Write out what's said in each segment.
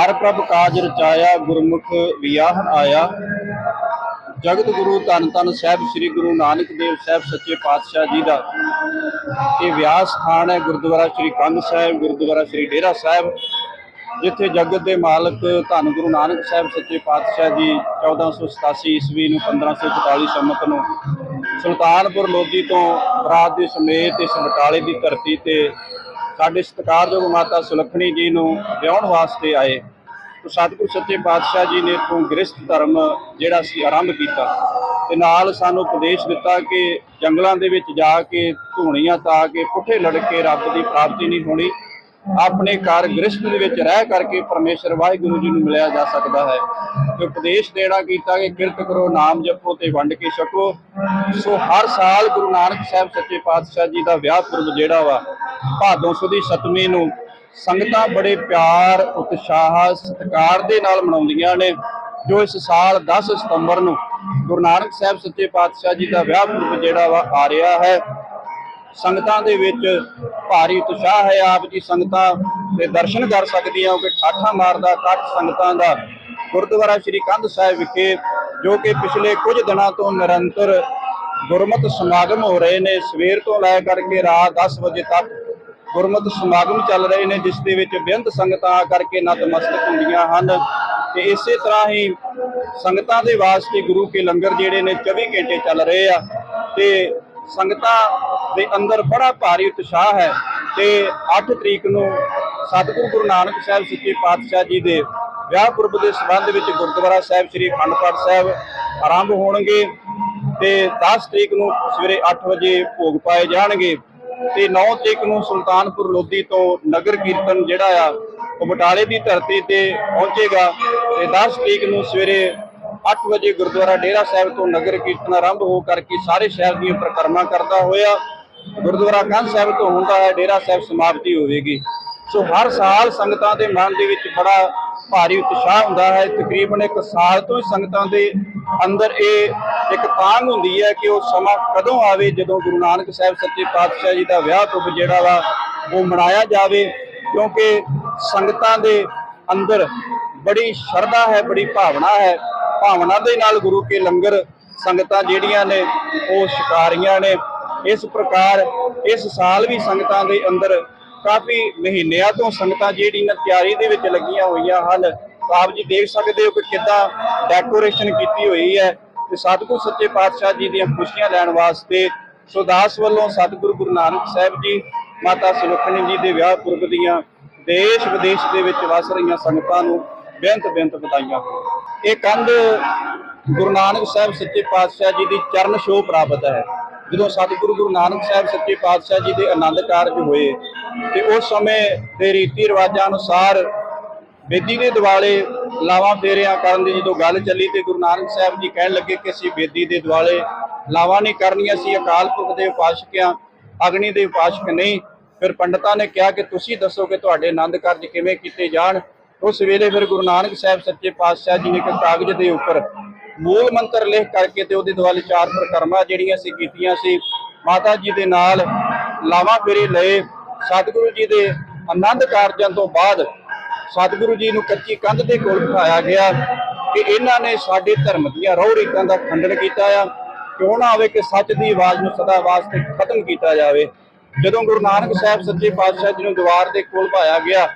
ਹਰ ਪ੍ਰਭ ਕਾਜ ਰਚਾਇਆ, ਗੁਰਮੁਖ ਵਿਆਹਨ ਆਇਆ। ਜਗਤ ਗੁਰੂ ਧੰਨ ਧੰਨ ਸਾਹਿਬ ਸ੍ਰੀ ਗੁਰੂ ਨਾਨਕ ਦੇਵ ਸਾਹਿਬ ਸੱਚੇ ਪਾਤਸ਼ਾਹ ਜੀ ਦਾ। ਇਹ ਵਿਆਹ ਸਥਾਨ ਹੈ ਗੁਰਦੁਆਰਾ ਸ੍ਰੀ ਕੰਧ ਸਾਹਿਬ, ਗੁਰਦੁਆਰਾ ਸ੍ਰੀ ਡੇਰਾ ਸਾਹਿਬ, ਜਿੱਥੇ ਜਗਤ ਦੇ ਮਾਲਕ ਧੰਨ ਗੁਰੂ ਨਾਨਕ ਸਾਹਿਬ ਸੱਚੇ ਪਾਤਸ਼ਾਹ ਜੀ 1487 ਈਸਵੀ ਨੂੰ 1544 ਸੰਮਤ ਨੂੰ ਸੁਲਤਾਨਪੁਰ ਲੋਧੀ ਤੋਂ ਬਰਾਤ ਦੇ ਸਮੇਤ ਇਸ ਬਟਾਲੇ ਦੀ ਧਰਤੀ ਤੇ ਸਾਡੇ ਸਤਿਕਾਰਯੋਗ ਮਾਤਾ ਸੁਲੱਖਣੀ ਜੀ ਨੂੰ ਵਿਆਹਣ ਵਾਸਤੇ ਆਏ। ਤੋ ਸਤਿਗੁਰ ਸੱਚੇ ਪਾਤਸ਼ਾਹ ਜੀ ਨੇ ਤੋਂ ਗ੍ਰਸਥ ਧਰਮ ਜਿਹੜਾ ਸੀ ਆਰੰਭ ਕੀਤਾ। ਤੇ ਨਾਲ ਸਾਨੂੰ ਉਪਦੇਸ਼ ਦਿੱਤਾ ਕਿ ਜੰਗਲਾਂ ਦੇ ਵਿੱਚ ਜਾ ਕੇ ਧੂਣੀਆਂ ਤਾ ਕੇ ਪੁੱਠੇ ਲੜ ਕੇ ਰੱਬ ਦੀ ਪ੍ਰਾਪਤੀ ਨਹੀਂ ਹੋਣੀ। ਆਪਣੇ ਘਰ ਗ੍ਰਸਥ ਦੇ ਵਿੱਚ ਰਹਿ ਕਰਕੇ ਪਰਮੇਸ਼ਰ ਵਾਹਿਗੁਰੂ ਜੀ ਨੂੰ ਮਿਲਿਆ ਜਾ ਸਕਦਾ ਹੈ। ਤੇ ਉਪਦੇਸ਼ ਦੇਣਾ ਕੀਤਾ ਕਿ ਕਿਰਤ ਕਰੋ, ਨਾਮ ਜਪੋ ਤੇ ਵੰਡ ਕੇ ਛਕੋ। ਸੋ ਹਰ ਸਾਲ ਗੁਰੂ ਨਾਨਕ ਸਾਹਿਬ ਸੱਚੇ ਪਾਤਸ਼ਾਹ ਜੀ ਦਾ ਵਿਆਹ ਪੁਰਬ ਜਿਹੜਾ ਵਾ, ਭਾਦੋਂ ਸੁਦੀ ਸਤਵੀਂ ਨੂੰ ਸੰਗਤਾਂ ਬੜੇ ਪਿਆਰ, ਉਤਸ਼ਾਹ, ਸਤਿਕਾਰ ਦੇ ਨਾਲ ਮਨਾਉਂਦੀਆਂ ਨੇ, ਜੋ ਇਸ ਸਾਲ 10 ਸਤੰਬਰ ਨੂੰ ਗੁਰੂ ਨਾਨਕ ਸਾਹਿਬ ਸੱਚੇ ਪਾਤਸ਼ਾਹ ਜੀ ਦਾ ਵਿਆਹ ਪੁਰਬ ਜਿਹੜਾ ਵਾ ਆ ਰਿਹਾ ਹੈ। ਸੰਗਤਾਂ ਦੇ ਵਿੱਚ ਭਾਰੀ ਉਤਸ਼ਾਹ ਹੈ। ਆਪ ਜੀ ਸੰਗਤਾਂ ਦੇ ਦਰਸ਼ਨ ਕਰ ਸਕਦੀਆਂ ਕਿ ਠਾਠਾ ਮਾਰਦਾ ਇਕੱਠ ਸੰਗਤਾਂ ਦਾ ਗੁਰਦੁਆਰਾ ਸ੍ਰੀ ਕੰਧ ਸਾਹਿਬ ਵਿਖੇ, ਜੋ ਕਿ ਪਿਛਲੇ ਕੁਝ ਦਿਨਾਂ ਤੋਂ ਨਿਰੰਤਰ ਗੁਰਮਤਿ ਸਮਾਗਮ ਹੋ ਰਹੇ ਨੇ। ਸਵੇਰ ਤੋਂ ਲੈ ਕਰਕੇ ਰਾਤ 10 ਵਜੇ ਤੱਕ ਗੁਰਮਤਿ ਸਮਾਗਮ ਚੱਲ ਰਹੇ ਨੇ, ਜਿਸ ਦੇ ਵਿੱਚ ਬੇਅੰਤ ਸੰਗਤਾਂ ਆ ਕਰਕੇ ਨਤਮਸਤਕ ਹੁੰਦੀਆਂ ਹਨ। ਤੇ ਇਸੇ ਤਰ੍ਹਾਂ ਹੀ ਸੰਗਤਾਂ ਦੇ ਵਾਸਤੇ ਗੁਰੂ ਕੇ ਲੰਗਰ ਜਿਹੜੇ ਨੇ 24 ਘੰਟੇ ਚੱਲ ਰਹੇ ਆ। ਤੇ ਸੰਗਤਾਂ ਦੇ ਅੰਦਰ ਬੜਾ ਭਾਰੀ ਉਤਸ਼ਾਹ ਹੈ ਤੇ 8 ਤਰੀਕ ਨੂੰ ਸਤਿਗੁਰੂ ਗੁਰੂ ਨਾਨਕ ਸਾਹਿਬ ਸੱਚੇ ਪਾਤਸ਼ਾਹ ਜੀ ਦੇ ਵਿਆਹ ਪੁਰਬ ਦੇ ਸੰਬੰਧ ਵਿੱਚ ਗੁਰਦੁਆਰਾ ਸਾਹਿਬ ਸ੍ਰੀ ਅਖੰਡ ਪਾਠ ਸਾਹਿਬ ਆਰੰਭ ਹੋਣਗੇ ਤੇ 10 ਤਰੀਕ ਨੂੰ ਸਵੇਰੇ 8 ਵਜੇ ਭੋਗ ਪਾਏ ਜਾਣਗੇ ਤੇ 9 ਤਰੀਕ ਨੂੰ ਸੁਲਤਾਨਪੁਰ ਲੋਧੀ ਤੋਂ ਨਗਰ ਕੀਰਤਨ ਜਿਹੜਾ ਆ, ਉਹ ਬਟਾਲੇ ਦੀ ਧਰਤੀ ਤੇ ਪਹੁੰਚੇਗਾ ਤੇ 10 ਤਰੀਕ ਨੂੰ ਸਵੇਰੇ 8 ਵਜੇ ਗੁਰਦੁਆਰਾ ਡੇਰਾ ਸਾਹਿਬ ਤੋਂ ਨਗਰ ਕੀਰਤਨ ਆਰੰਭ ਹੋ ਕਰਕੇ ਸਾਰੇ ਸ਼ਹਿਰ ਦੀਆਂ ਪ੍ਰਕਰਮਾ ਕਰਦਾ ਹੋਇਆ, ਗੁਰਦੁਆਰਾ ਕੰਧ ਸਾਹਿਬ ਤੋਂ ਹੁੰਦਾ ਹੈ ਡੇਰਾ ਸਾਹਿਬ ਸਮਾਪਤੀ ਹੋਵੇਗੀ। ਸੋ ਹਰ ਸਾਲ ਸੰਗਤਾਂ ਦੇ ਮਨ ਦੇ ਵਿੱਚ ਬੜਾ ਭਾਰੀ ਉਤਸ਼ਾਹ ਹੁੰਦਾ ਹੈ। ਤਕਰੀਬਨ ਇੱਕ ਸਾਲ ਤੋਂ ਹੀ ਸੰਗਤਾਂ ਦੇ ਅੰਦਰ ਇਹ ਇੱਕ ਤਾਂਗ ਹੁੰਦੀ ਹੈ ਕਿ ਉਹ ਸਮਾਂ ਕਦੋਂ ਆਵੇ, ਜਦੋਂ ਗੁਰੂ ਨਾਨਕ ਸਾਹਿਬ ਸੱਚੇ ਪਾਤਸ਼ਾਹ ਜੀ ਦਾ ਵਿਆਹ ਪੁਰਬ ਜਿਹੜਾ ਵਾ ਉਹ ਮਨਾਇਆ ਜਾਵੇ, ਕਿਉਂਕਿ ਸੰਗਤਾਂ ਦੇ ਅੰਦਰ ਬੜੀ ਸ਼ਰਧਾ ਹੈ, ਬੜੀ ਭਾਵਨਾ ਹੈ। ਭਾਵਨਾ ਦੇ ਨਾਲ ਗੁਰੂ ਕੇ ਲੰਗਰ ਸੰਗਤਾਂ ਜਿਹੜੀਆਂ ਨੇ, ਉਹ ਸ਼ਿਕਾਰੀਆਂ ਨੇ। ਇਸ ਪ੍ਰਕਾਰ ਇਸ ਸਾਲ ਵੀ ਸੰਗਤਾਂ ਦੇ ਅੰਦਰ ਕਾਫੀ ਮਹੀਨਿਆਂ ਤੋਂ ਸੰਗਤਾਂ ਜਿਹੜੀਆਂ ਤਿਆਰੀ ਦੇ ਵਿੱਚ ਲੱਗੀਆਂ ਹੋਈਆਂ ਹਨ। ਆਪ ਜੀ ਦੇਖ ਸਕਦੇ ਹੋ ਕਿ ਕਿੱਦਾਂ ਡੈਕੋਰੇਸ਼ਨ ਕੀਤੀ ਹੋਈ ਹੈ ਤੇ ਸਤਿਗੁਰ ਸੱਚੇ ਪਾਤਸ਼ਾਹ ਜੀ ਦੀਆਂ ਖੁਸ਼ੀਆਂ ਲੈਣ ਵਾਸਤੇ ਸੋ ਵੱਲੋਂ ਸਤਿਗੁਰੂ ਗੁਰੂ ਨਾਨਕ ਸਾਹਿਬ ਜੀ, ਮਾਤਾ ਸੁਲੱਖਣੀ ਜੀ ਦੇ ਵਿਆਹ ਪੁਰਬ ਦੀਆਂ ਦੇਸ਼ ਵਿਦੇਸ਼ ਦੇ ਵਿੱਚ ਵਸ ਰਹੀਆਂ ਸੰਗਤਾਂ ਨੂੰ ਬੇਅੰਤ ਬੇਅੰਤ ਵਧਾਈਆਂ ਇਹ ਕੰਧ ਗੁਰੂ ਨਾਨਕ ਸਾਹਿਬ ਸੱਚੇ ਪਾਤਸ਼ਾਹ ਜੀ ਦੀ ਚਰਨ ਛੋਹ ਪ੍ਰਾਪਤ ਹੈ। ਜਦੋਂ ਸਤਿਗੁਰੂ ਗੁਰੂ ਨਾਨਕ ਸਾਹਿਬ ਸੱਚੇ ਪਾਤਸ਼ਾਹ ਜੀ ਦੇ ਆਨੰਦ ਕਾਰਜ ਹੋਏ ਤੇ ਉਸ ਸਮੇਂ ਦੇ ਰੀਤੀ ਰਿਵਾਜਾਂ ਅਨੁਸਾਰ ਬੇਦੀ ਦੇ ਦਿਵਾਲੇ ਲਾਵਾਂ ਫੇਰਿਆਂ ਕਰਨ ਦੀ ਜਦੋਂ ਗੱਲ ਚੱਲੀ ਤੇ ਗੁਰੂ ਨਾਨਕ ਸਾਹਿਬ ਜੀ ਕਹਿਣ ਲੱਗੇ ਕਿ ਅਸੀਂ ਬੇਦੀ ਦੇ ਦਿਵਾਲੇ ਲਾਵਾਂ ਨਹੀਂ ਕਰਨੀਆਂ ਸੀ ਅਕਾਲ ਪੁਰਖ ਦੇ ਉਪਾਸ਼ਕਿਆਂ ਅਗਨੀ ਦੇ ਉਪਾਸ਼ਕ ਨਹੀਂ। ਫਿਰ ਪੰਡਤਾਂ ਨੇ ਕਿਹਾ ਕਿ ਤੁਸੀਂ ਦੱਸੋ ਕਿ ਤੁਹਾਡੇ ਆਨੰਦ ਕਾਰਜ ਕਿਵੇਂ ਕੀਤੇ ਜਾਣ? ਉਸ ਵੇਲੇ ਫਿਰ ਗੁਰੂ ਨਾਨਕ ਸਾਹਿਬ ਸੱਚੇ ਪਾਤਸ਼ਾਹ ਜੀ ਨੇ ਇੱਕ ਕਾਗਜ਼ ਦੇ ਉੱਪਰ ਮੂਲ ਮੰਤਰ ਲਿਖ ਕਰਕੇ ਤੇ ਉਹਦੇ ਦੁਆਲੇ ਚਾਰ ਪ੍ਰਕਰਮਾਂ ਜਿਹੜੀਆਂ ਸੀ ਕੀਤੀਆਂ ਸੀ। ਮਾਤਾ ਜੀ ਦੇ ਨਾਲ ਲਾਵਾਂ ਫੇਰੇ ਲਏ। ਸਤਿਗੁਰੂ ਜੀ ਦੇ ਆਨੰਦ ਕਾਰਜਾਂ ਤੋਂ ਬਾਅਦ ਸਤਿਗੁਰੂ ਜੀ ਨੂੰ ਕੱਚੀ ਕੰਧ ਦੇ ਕੋਲ ਬਿਠਾਇਆ ਗਿਆ ਕਿ ਇਹਨਾਂ ਨੇ ਸਾਡੇ ਧਰਮ ਦੀਆਂ ਰਹੁ ਰੀਤਾਂ ਦਾ ਖੰਡਨ ਕੀਤਾ ਆ। ਕਿਉਂ ਨਾ ਹੋਵੇ ਕਿ ਸੱਚ ਦੀ ਆਵਾਜ਼ ਨੂੰ ਸਦਾ ਵਾਸਤੇ ਖਤਮ ਕੀਤਾ ਜਾਵੇ। ਜਦੋਂ ਗੁਰੂ ਨਾਨਕ ਸਾਹਿਬ ਸੱਚੇ ਪਾਤਸ਼ਾਹ ਜੀ ਨੂੰ ਦੀਵਾਰ ਦੇ ਕੋਲ ਭਾਇਆ ਗਿਆ,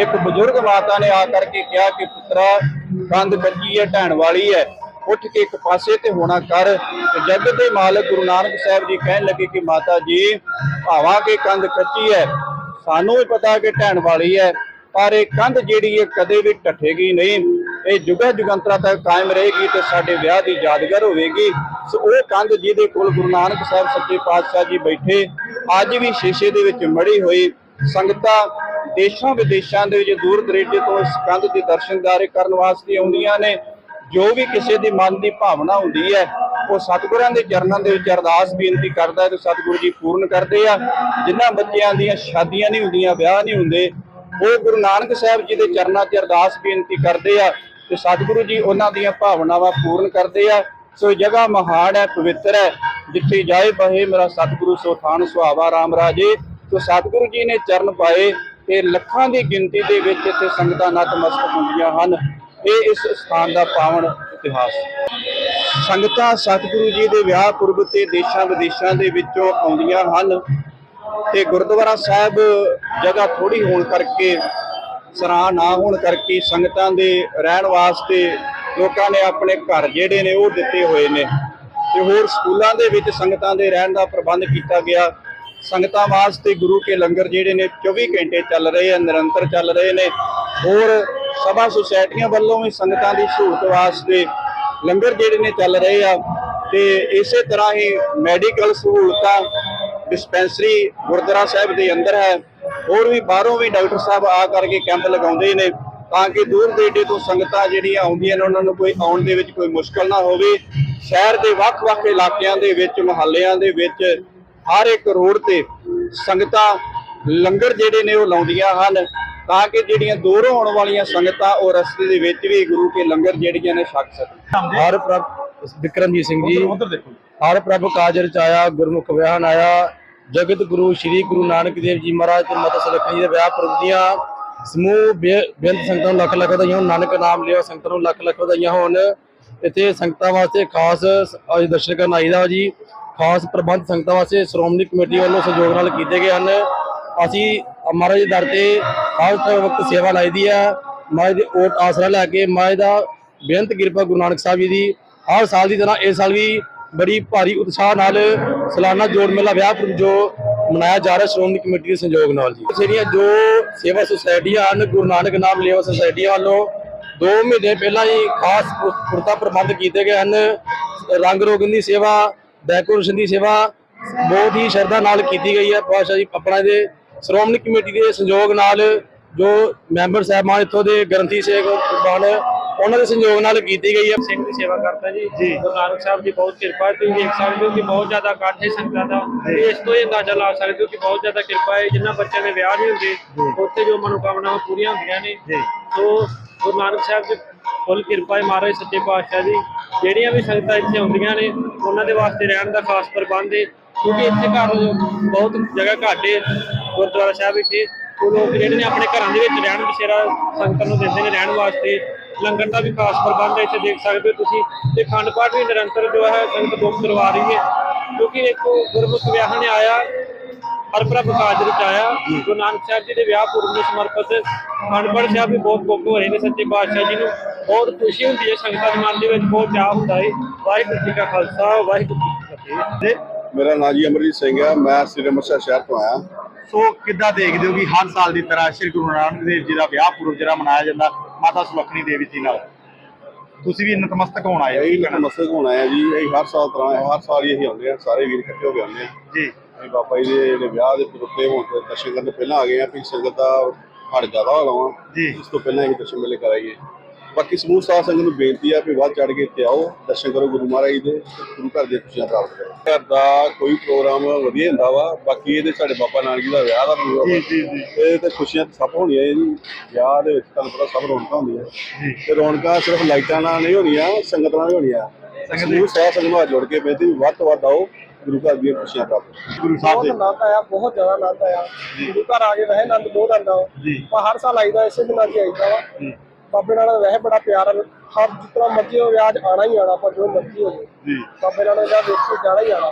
ਇੱਕ ਬਜ਼ੁਰਗ ਮਾਤਾ ਨੇ ਆ ਕਰਕੇ ਕਿਹਾ ਕਿ ਪੁੱਤਰਾ, ਕੰਧ ਕੱਚੀ ਹੈ, ਢਹਿਣ ਵਾਲੀ ਹੈ। ਉੱਠ ਕੇ ਇੱਕ ਪਾਸੇ ਤੇ ਹੋਣਾ ਕਰ। ਤੇ ਜਗਤ ਦੇ ਮਾਲਕ ਗੁਰੂ ਨਾਨਕ ਸਾਹਿਬ ਜੀ ਕਹਿਣ ਲੱਗੇ ਕਿ ਮਾਤਾ ਜੀ, ਭਾਵਾਂ ਕਿ ਕੰਧ ਕੱਚੀ ਹੈ, ਸਾਨੂੰ ਵੀ ਪਤਾ ਕਿ ਢਹਿਣ ਵਾਲੀ ਹੈ, ਪਰ ਇਹ ਕੰਧ ਜਿਹੜੀ ਹੈ ਕਦੇ ਵੀ ਟੱਠੇਗੀ ਨਹੀਂ। ਇਹ ਜੁਗਾ ਜੁਗੰਤਰਾ ਤੱਕ ਕਾਇਮ ਰਹੇਗੀ ਤੇ ਸਾਡੇ ਵਿਆਹ ਦੀ ਯਾਦਗਾਰ ਹੋਵੇਗੀ। ਸੋ ਉਹ ਕੰਧ ਜਿਹਦੇ ਕੋਲ ਗੁਰੂ ਨਾਨਕ ਸਾਹਿਬ ਸੱਚੇ ਪਾਤਸ਼ਾਹ ਜੀ ਬੈਠੇ, ਅੱਜ ਵੀ ਸ਼ੀਸ਼ੇ ਦੇ ਵਿੱਚ ਮੜੀ ਹੋਈ, ਸੰਗਤਾਂ ਦੇਸ਼ਾਂ ਵਿਦੇਸ਼ਾਂ ਦੇ ਵਿੱਚ ਦੂਰ ਦਰੇਡੇ ਤੋਂ ਇਸ ਕੰਧ ਦੇ ਦਰਸ਼ਨਦਾਰੇ ਕਰਨ ਵਾਸਤੇ ਆਉਂਦੀਆਂ ਨੇ, ਜੋ ਵੀ ਕਿਸੇ ਦੀ ਮਨ ਦੀ ਭਾਵਨਾ ਹੁੰਦੀ ਹੈ, ਉਹ ਸਤਿਗੁਰਾਂ ਦੇ ਚਰਨਾਂ ਦੇ ਵਿੱਚ ਅਰਦਾਸ ਬੇਨਤੀ ਕਰਦਾ ਹੈ ਤੇ ਸਤਿਗੁਰੂ ਜੀ ਪੂਰਨ ਕਰਦੇ ਆ। ਜਿਨ੍ਹਾਂ ਬੱਚਿਆਂ ਦੀਆਂ ਸ਼ਾਦੀਆਂ ਨਹੀਂ ਹੁੰਦੀਆਂ, ਵਿਆਹ ਨਹੀਂ ਹੁੰਦੇ, ਉਹ ਗੁਰੂ ਨਾਨਕ ਸਾਹਿਬ ਜੀ ਦੇ ਚਰਨਾਂ 'ਚ ਅਰਦਾਸ ਬੇਨਤੀ ਕਰਦੇ ਆ ਤੇ ਸਤਿਗੁਰੂ ਜੀ ਉਹਨਾਂ ਦੀਆਂ ਭਾਵਨਾਵਾਂ ਪੂਰਨ ਕਰਦੇ ਆ। ਸੋ ਇਹ ਜਗ੍ਹਾ ਮਹਾਨ ਹੈ, ਪਵਿੱਤਰ ਹੈ। ਜਿੱਥੇ ਜਾਏ ਬਹੇ ਮੇਰਾ ਸਤਿਗੁਰੂ ਸੋਥਾਨ ਸੁਹਾਵਾ ਰਾਮ ਰਾਜੇ। ਸੋ ਸਤਿਗੁਰੂ ਜੀ ਨੇ ਚਰਨ ਪਾਏ ਤੇ ਲੱਖਾਂ ਦੀ ਗਿਣਤੀ ਦੇ ਵਿੱਚ ਇੱਥੇ ਸੰਗਤਾਂ ਨਤਮਸਤਕ ਹੁੰਦੀਆਂ ਹਨ। ਇਹ ਇਸ ਸਥਾਨ ਦਾ ਪਾਵਨ ਇਤਿਹਾਸ। ਸੰਗਤਾਂ ਸਤਿਗੁਰੂ ਜੀ ਦੇ ਵਿਆਹ ਪੁਰਬ ਤੇ ਦੇਸ਼ਾਂ ਵਿਦੇਸ਼ਾਂ ਦੇ ਵਿੱਚੋਂ ਆਉਂਦੀਆਂ ਹਨ। ਤੇ ਗੁਰਦੁਆਰਾ ਸਾਹਿਬ ਜਗ੍ਹਾ ਥੋੜੀ ਹੋਣ ਕਰਕੇ, ਸਰਾਂ ਨਾ ਹੋਣ ਕਰਕੇ ਸੰਗਤਾਂ ਦੇ ਰਹਿਣ ਵਾਸਤੇ ਲੋਕਾਂ ਨੇ ਆਪਣੇ ਘਰ ਜਿਹੜੇ ਨੇ ਉਹ ਦਿੱਤੇ ਹੋਏ ਨੇ। ਤੇ ਹੋਰ ਸਕੂਲਾਂ ਦੇ ਵਿੱਚ ਸੰਗਤਾਂ ਦੇ ਰਹਿਣ ਦਾ ਪ੍ਰਬੰਧ ਕੀਤਾ ਗਿਆ। ਸੰਗਤਾਂ ਵਾਸਤੇ ਗੁਰੂ ਕੇ ਲੰਗਰ ਜਿਹੜੇ ਨੇ 24 ਘੰਟੇ ਚੱਲ ਰਹੇ ਆ, ਨਿਰੰਤਰ ਚੱਲ ਰਹੇ ਨੇ। ਹੋਰ ਸਭਾ ਸੁਸਾਇਟੀਆਂ ਵੱਲੋਂ ਵੀ ਸੰਗਤਾਂ ਦੀ ਸਹੂਲਤ ਵਾਸਤੇ ਲੰਗਰ ਜਿਹੜੇ ਨੇ ਚੱਲ ਰਹੇ ਆ। ਤੇ ਇਸੇ ਤਰ੍ਹਾਂ ਹੀ ਮੈਡੀਕਲ ਸਹੂਲਤਾਂ ਡਿਸਪੈਂਸਰੀ ਗੁਰਦੁਆਰਾ ਸਾਹਿਬ ਦੇ ਅੰਦਰ ਹੈ। ਹੋਰ ਵੀ ਬਾਹਰੋਂ ਵੀ ਡਾਕਟਰ ਸਾਹਿਬ ਆ ਕਰਕੇ ਕੈਂਪ ਲਗਾਉਂਦੇ ਨੇ। ਤਾਂ ਕਿ ਦੂਰ ਦੇਡੇ ਤੋਂ ਸੰਗਤਾਂ ਜਿਹੜੀਆਂ ਆਉਂਦੀਆਂ ਨੇ ਉਹਨਾਂ ਨੂੰ ਕੋਈ ਆਉਣ ਦੇ ਵਿੱਚ ਕੋਈ ਮੁਸ਼ਕਲ ਨਾ ਹੋਵੇ। ਸ਼ਹਿਰ ਦੇ ਵੱਖ-ਵੱਖ ਇਲਾਕਿਆਂ ਦੇ ਵਿੱਚ ਮੁਹੱਲਿਆਂ ਦੇ ਵਿੱਚ ਹਰ ਇੱਕ ਰੋਡ ਤੇ ਸੰਗਤਾਂ ਲੰਗਰ ਜਿਹੜੇ ਨੇ ਉਹ ਲਾਉਂਦੀਆਂ ਹਨ ਤਾਂ ਕਿ ਜਿਹੜੀਆਂ ਦੂਰੋਂ ਆਉਣ ਵਾਲੀਆਂ ਸੰਗਤਾਂ ਉਹ ਰਸਤੇ ਦੇ ਵਿੱਚ ਵੀ ਗੁਰੂ ਕੇ ਲੰਗਰ ਜਿਹੜੀਆਂ ਨੇ ਛਕ ਸਕਣ। ਹਰ ਪ੍ਰਭ ਵਿਕਰਮਜੀਤ ਸਿੰਘ ਜੀ ਉਧਰ ਦੇਖੋ। ਹਰ ਪ੍ਰਭ ਕਾਜ ਰਚਾਇਆ ਗੁਰਮੁਖ ਵਿਆਹਨ ਆਇਆ। ਜਗਤ ਗੁਰੂ ਸ੍ਰੀ ਗੁਰੂ ਨਾਨਕ ਦੇਵ ਜੀ ਮਹਾਰਾਜ ਤੇ ਮਾਤਾ ਸੁਲੱਖਣੀ ਦੇ ਵਿਆਹ ਪੁਰਬ ਦੀਆਂ ਸਮੂਹ ਬੇਅੰਤ ਸੰਗਤਾਂ ਨੂੰ ਲੱਖ ਲੱਖ ਵਧਾਈਆਂ। ਹੋਣ ਨਾਨਕ ਨਾਮ ਲਿਓ ਸੰਗਤਾਂ ਨੂੰ ਲੱਖ ਲੱਖ ਵਧਾਈਆਂ ਹੋਣ। ਇੱਥੇ ਸੰਗਤਾਂ ਵਾਸਤੇ ਖਾਸ ਅੱਜ ਦਰਸ਼ਨ ਕਰਨ ਆਈਦਾ ਜੀ। ਖਾਸ ਪ੍ਰਬੰਧ ਸੰਗਤਾਂ ਵਾਸਤੇ ਸ਼੍ਰੋਮਣੀ ਕਮੇਟੀ ਵੱਲੋਂ ਸਹਿਯੋਗ ਨਾਲ ਕੀਤੇ ਗਏ ਹਨ। ਅਸੀਂ ਮਹਾਰਾਜ ਦੇ ਦਰ ਤੇ ਹਰ ਵਕਤ ਸੇਵਾ ਲਾਈਦੀ ਆ। ਮਹਾਰਾਜ ਦੇ ਓਟ ਆਸਰਾ ਲੈ ਕੇ ਮਹਾਰਾਜ ਦਾ ਬੇਅੰਤ ਕਿਰਪਾ ਗੁਰੂ ਨਾਨਕ ਸਾਹਿਬ ਜੀ ਦੀ ਹਰ ਸਾਲ ਦੀ ਤਰ੍ਹਾਂ ਇਸ ਸਾਲ ਵੀ ਬੜੀ ਭਾਰੀ ਉਤਸ਼ਾਹ ਨਾਲ ਸਾਲਾਨਾ ਜੋੜ ਮੇਲਾ ਵਿਆਹ ਪੁਰਬ ਜੋ ਮਨਾਇਆ ਜਾ ਰਿਹਾ ਸ਼੍ਰੋਮਣੀ ਕਮੇਟੀ ਦੇ ਸਹਿਯੋਗ ਨਾਲ ਜੀ। ਜਿਹੜੀਆਂ ਜੋ ਸੇਵਾ ਸੁਸਾਇਟੀਆਂ ਹਨ, ਗੁਰੂ ਨਾਨਕ ਨਾਮ ਲੇਵਾ ਸੁਸਾਇਟੀਆਂ ਵੱਲੋਂ 2 ਮਹੀਨੇ ਪਹਿਲਾਂ ਹੀ ਖਾਸ ਪੁ- ਪੁਰਤਾ ਪ੍ਰਬੰਧ ਕੀਤੇ ਗਏ ਹਨ। ਰੰਗ ਰੋਗਨ ਦੀ ਸੇਵਾ ਡੈਕੋਰੇਸ਼ਨ ਦੀ ਸੇਵਾ ਬਹੁਤ ਹੀ ਸ਼ਰਧਾ ਨਾਲ ਕੀਤੀ ਗਈ ਹੈ। ਪਾਸ਼ਾ ਜੀ ਆਪਣਾ ਦੇ ਸ਼੍ਰੋਮਣੀ ਕਮੇਟੀ ਦੇ ਸਹਿਯੋਗ ਨਾਲ ਜੋ ਮੈਂਬਰ ਸਾਹਿਬਾਨ ਇੱਥੋਂ ਦੇ ਗ੍ਰੰਥੀ ਸੇਵਕ ਕੁਰਬਾਨ ਉਹਨਾਂ ਦੇ ਸਹਿਯੋਗ ਨਾਲ ਕੀਤੀ ਗਈ ਹੈ। ਸਿੰਘ ਦੀ ਸੇਵਾ ਕਰਦਾ ਜੀ। ਗੁਰੂ ਨਾਨਕ ਸਾਹਿਬ ਦੀ ਬਹੁਤ ਕਿਰਪਾ ਹੈ। ਤੁਸੀਂ ਦੇਖ ਸਕਦੇ ਹੋ ਕਿ ਬਹੁਤ ਜ਼ਿਆਦਾ ਇਕੱਠ ਹੈ ਸੰਗਤਾਂ ਦਾ। ਤੇ ਇਸ ਤੋਂ ਹੀ ਅੰਦਾਜ਼ਾ ਲਾ ਸਕਦੇ ਹੋ ਕਿ ਬਹੁਤ ਜ਼ਿਆਦਾ ਕਿਰਪਾ ਹੈ। ਜਿਨ੍ਹਾਂ ਬੱਚਿਆਂ ਦੇ ਵਿਆਹ ਨਹੀਂ ਹੁੰਦੇ ਉੱਥੇ ਜੋ ਮਨੋਕਾਮਨਾਵਾਂ ਪੂਰੀਆਂ ਹੁੰਦੀਆਂ ਨੇ। ਸੋ ਗੁਰੂ ਨਾਨਕ ਸਾਹਿਬ ਦੀ ਫੁੱਲ ਕਿਰਪਾ ਹੈ ਮਹਾਰਾਜ ਸੱਚੇ ਪਾਤਸ਼ਾਹ ਦੀ। ਜਿਹੜੀਆਂ ਵੀ ਸੰਗਤਾਂ ਇੱਥੇ ਆਉਂਦੀਆਂ ਨੇ ਉਹਨਾਂ ਦੇ ਵਾਸਤੇ ਰਹਿਣ ਦਾ ਖਾਸ ਪ੍ਰਬੰਧ ਹੈ। ਕਿਉਂਕਿ ਇੱਥੇ ਘਰ ਬਹੁਤ ਜਗ੍ਹਾ ਘੱਟ ਹੈ। ਗੁਰਦੁਆਰਾ ਸਾਹਿਬ ਵਿਖੇ ਉਹ ਲੋਕ ਜਿਹੜੇ ਨੇ ਆਪਣੇ ਘਰਾਂ ਦੇ ਵਿੱਚ ਰਹਿਣ ਬਸੇਰਾ ਸੰਗਤਾਂ ਨੂੰ ਦਿੰਦੇ ਨੇ ਰਹਿਣ ਵਾਸਤੇ। ਲੰਗਰ ਦਾ ਵੀ ਖਾਸ ਪ੍ਰਬੰਧ ਹੈ ਇੱਥੇ ਦੇਖ ਸਕਦੇ ਹੋ ਤੁਸੀਂ ਤੇ ਖੰਡ ਪਾਠ ਵੀ ਨਿਰੰਤਰ ਜੋ ਹੈ ਸੰਗਤ ਬੁੱਕ ਕਰਵਾ ਰਹੀ ਹੈ ਕਿਉਂਕਿ ਇੱਕ ਗੁਰਮੁਖ ਵਿਆਹ ਨੇ ਆਇਆ ਹਰ ਪ੍ਰਭ ਕਾਜ ਰਚਾਇਆ ਗੁਰੂ ਨਾਨਕ ਸਾਹਿਬ ਜੀ ਦੇ ਵਿਆਹ ਪੁਰਬ ਨੂੰ ਸਮਰਪਿਤ। ਖੰਡ ਪਾਠ ਸਾਹਿਬ ਵੀ ਬਹੁਤ ਬੁੱਕ ਹੋ ਰਹੇ ਨੇ ਸੱਚੇ ਪਾਤਸ਼ਾਹ ਜੀ ਨੂੰ। ਬਹੁਤ ਖੁਸ਼ੀ ਹੁੰਦੀ ਹੈ ਸੰਗਤਾਂ ਦੇ ਮਨ ਦੇ ਵਿੱਚ ਬਹੁਤ ਚਾਹ ਹੁੰਦਾ ਹੈ। ਵਾਹਿਗੁਰੂ ਜੀ ਕਾ ਖਾਲਸਾ ਵਾਹਿਗੁਰੂ ਜੀ ਕੀ ਫਤਿਹ। ਮੇਰਾ ਨਾਂ ਜੀ ਅਮਰਜੀਤ ਸਿੰਘ ਹੈ ਮੈਂ ਸ੍ਰੀ ਅੰਮ੍ਰਿਤਸਰ ਸ਼ਹਿਰ ਤੋਂ ਆਇਆ। ਸੋ ਕਿੱਦਾਂ ਦੇਖਦੇ ਹੋ ਕਿ ਹਰ ਸਾਲ ਦੀ ਤਰ੍ਹਾਂ ਸ੍ਰੀ ਗੁਰੂ ਨਾਨਕ ਦੇਵ ਜੀ ਦਾ ਵਿਆਹ ਪੁਰਬ ਜਿਹੜਾ ਮਨਾਇਆ ਜਾਂਦਾ ਮਾਤਾ ਸੁਲੱਖਣੀ ਦੇਵੀ ਜੀ ਨਾਲ। ਤੁਸੀਂ ਵੀ ਨਤਮਸਤਕ ਹੋਣ ਆਏ ਹੋ। ਇਹੀ ਨਤਮਸਤਕ ਹੋਣ ਆਇਆ ਜੀ। ਇਹ ਹਰ ਸਾਲ ਤਰ੍ਹਾਂ ਹੈ ਹਰ ਸਾਲ ਹੀ ਅਸੀਂ ਆਉਂਦੇ ਆ। ਸਾਰੇ ਵੀਰ ਇਕੱਠੇ ਹੋ ਕੇ ਆਉਂਦੇ ਆ। ਜੀ। ਅਸੀਂ ਬਾਬਾ ਜੀ ਦੇ ਜਿਹੜੇ ਵਿਆਹ ਦੇ ਪੁਰਤੇ ਹੋਣ ਤੇ ਦਰਸ਼ਨ ਕਰਨ ਪਹਿਲਾਂ ਆ ਗਏ ਆ। ਵੀ ਸੰਗਤ ਦਾ ਹੜ ਜ਼ਿਆਦਾ ਹੋ ਲਾਵਾਂ ਜੀ। ਇਸ ਤੋਂ ਪਹਿਲਾਂ ਅਸੀਂ ਦਰਸ਼ਨ ਮੇਲੇ ਕਰਾਈਏ। ਬਾਕੀ ਸਮੂਹ ਸਾਧ ਸੰਗਤ ਨੂੰ ਬੇਨਤੀ ਆ ਕਿ ਵੱਧ ਚੜ ਕੇ ਇੱਥੇ ਆਓ ਦਰਸ਼ਨ ਕਰੋ ਗੁਰੂ ਮਹਾਰਾਜ ਜੀ ਦੇ ਗੁਰੂ ਘਰ ਦੀਆਂ ਖੁਸ਼ੀਆਂ ਪ੍ਰਾਪਤ ਕਰੋ। ਘਰ ਦਾ ਕੋਈ ਪ੍ਰੋਗਰਾਮ ਵਧੀਆ ਹੁੰਦਾ ਵਾ ਬਾਕੀ ਇਹਦੇ ਸਾਡੇ ਬਾਬਾ ਨਾਨਕ ਜੀ ਦਾ ਵਿਆਹ ਦਾ ਪ੍ਰੋਗਰਾਮ ਜੀ ਜੀ ਜੀ। ਇਹ ਤੇ ਖੁਸ਼ੀਆਂ ਤਾਂ ਸਭ ਹੋਣੀਆਂ ਹੈ ਜੀ ਵਿਆਹ ਦੇ ਵਿੱਚ ਤੁਹਾਨੂੰ ਪਤਾ ਸਭ ਰੌਣਕਾਂ ਹੁੰਦੀਆਂ। ਜੀ। ਤੇ ਰੌਣਕਾਂ ਸਿਰਫ ਲਾਈਟਾਂ ਨਾਲ ਨਹੀਂ ਹੋਣੀਆਂ ਸੰਗਤ ਨਾਲ ਵੀ ਹੋਣੀਆਂ। ਸਮੂਹ ਸਾਧ ਸੰਗਤ ਨਾਲ ਜੁੜ ਕੇ ਬੇਨਤੀ ਵੀ ਵੱਧ ਤੋਂ ਵੱਧ ਆਓ ਗੁਰੂ ਘਰ ਦੀਆਂ ਖੁਸ਼ੀਆਂ ਪ੍ਰਾਪਤ ਕਰੋ। ਗੁਰੂ ਸਾਹਿਬ ਦੇ ਆਨੰਦ ਆਇਆ ਬਹੁਤ ਜ਼ਿਆਦਾ ਆਨੰਦ ਆਇਆ। ਗੁਰੂ ਘਰ ਆ ਕੇ ਵੈਸੇ ਆਨੰਦ ਬਹੁਤ ਆਉਂਦਾ ਵਾ। ਜੀ। ਪਰ ਹਰ ਸਾਲ ਆਈਦਾ ਇਸੇ ਦਿਨਾਂ 'ਚ ਆਈਦਾ ਵਾ। ਬਾਬੇ ਨਾਲ ਵੈਸੇ ਬੜਾ ਪਿਆਰ ਆ ਹਰ ਜਿਤਨਾ ਮਰਜ਼ੀ ਹੋ ਵਿਆਹ 'ਚ ਆਣਾ ਹੀ ਆਣਾ ਪਰ ਜੋ ਮਰਜ਼ੀ ਹੋ ਜਾਏ ਜੀ। ਬਾਬੇ ਨਾਲ ਦਾ ਵੇਖ ਜਾਣਾ ਹੀ ਆਣਾ